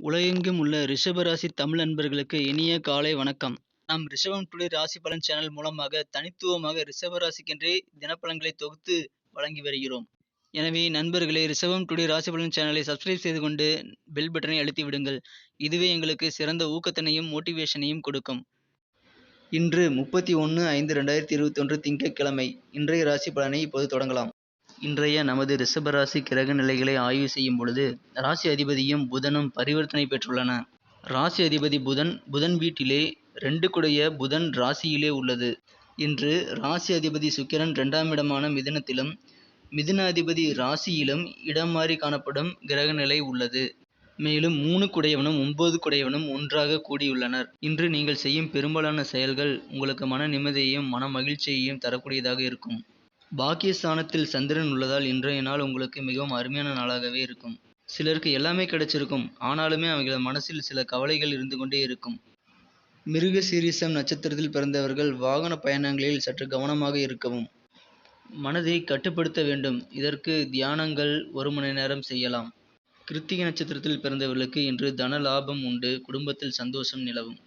உலகெங்கும் உள்ள ரிஷபராசி தமிழ் நண்பர்களுக்கு இனிய காலை வணக்கம். நாம் ரிஷபம் டுடே ராசி பலன் சேனல் மூலமாக தனித்துவமாக ரிஷபராசிக்கென்றே தினப்பலன்களை தொகுத்து வழங்கி வருகிறோம். எனவே நண்பர்களே ரிஷபம் டுடே ராசி பலன் சேனலை சப்ஸ்கிரைப் செய்து கொண்டு பெல் பட்டனை அழுத்தி விடுங்கள். இதுவே எங்களுக்கு சிறந்த ஊக்கத்தினையும் மோட்டிவேஷனையும் கொடுக்கும். இன்று முப்பத்தி ஒன்று ஐந்து ரெண்டாயிரத்தி இருபத்தி ஒன்று திங்கட்கிழமை. இன்றைய ராசி பலனை இப்போது தொடங்கலாம். இன்றைய நமது ரிஷபராசி கிரக நிலைகளை ஆய்வு செய்யும் பொழுது ராசி அதிபதியும் புதனும் பரிவர்த்தனை பெற்றுள்ளன. ராசி அதிபதி புதன் புதன் வீட்டிலே ரெண்டு குடைய புதன் ராசியிலே உள்ளது. இன்று ராசி அதிபதி சுக்கிரன் இரண்டாம் இடமான மிதுனத்திலும் மிதுனாதிபதி ராசியிலும் இடம் மாறி காணப்படும் கிரக நிலை உள்ளது. மேலும் மூணு குடையவனும் ஒன்பது குடையவனும் ஒன்றாக கூடியுள்ளனர். இன்று நீங்கள் செய்யும் பெரும்பாலான செயல்கள் உங்களுக்கு மன நிம்மதியையும் மன மகிழ்ச்சியையும் தரக்கூடியதாக இருக்கும். பாக்கியஸ்தானத்தில் சந்திரன் உள்ளதால் இன்றைய நாள் உங்களுக்கு மிகவும் அருமையான நாளாகவே இருக்கும். சிலருக்கு எல்லாமே கிடைச்சிருக்கும். ஆனாலுமே அவங்கள மனசில் சில கவலைகள் இருந்து கொண்டே இருக்கும். மிருக சீரிசம் நட்சத்திரத்தில் பிறந்தவர்கள் வாகன பயணங்களில் சற்று கவனமாக இருக்கவும் மனதை கட்டுப்படுத்த வேண்டும். இதற்கு தியானங்கள் ஒரு மணி நேரம் செய்யலாம். கிருத்திகை நட்சத்திரத்தில் பிறந்தவர்களுக்கு இன்று தன லாபம் உண்டு. குடும்பத்தில் சந்தோஷம் நிலவும்.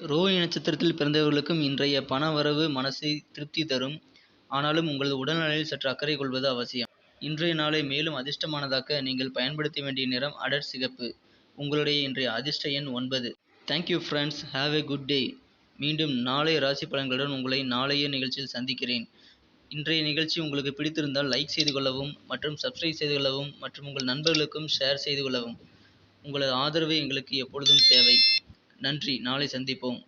ரோஹி நட்சத்திரத்தில் பிறந்தவர்களுக்கும் இன்றைய பண வரவு மனசை திருப்தி தரும். ஆனாலும் உங்களது உடல்நலையில் சற்று அக்கறை கொள்வது அவசியம். இன்றைய நாளை மேலும் அதிர்ஷ்டமானதாக்க நீங்கள் பயன்படுத்த வேண்டிய நிறம் அடர் சிகப்பு. உங்களுடைய இன்றைய அதிர்ஷ்ட எண் ஒன்பது. Thank you friends have a good day மீண்டும் நாளைய ராசி பலன்களுடன் உங்களை நாளைய நிகழ்ச்சியில் சந்திக்கிறேன். இன்றைய நிகழ்ச்சி உங்களுக்கு பிடித்திருந்தால் லைக் செய்து கொள்ளவும் மற்றும் சப்ஸ்கிரைப் செய்து கொள்ளவும் மற்றும் உங்கள் நண்பர்களுக்கும் ஷேர் செய்து கொள்ளவும். உங்களது ஆதரவு எங்களுக்கு எப்பொழுதும் தேவை. நன்றி. நாளை சந்திப்போம்.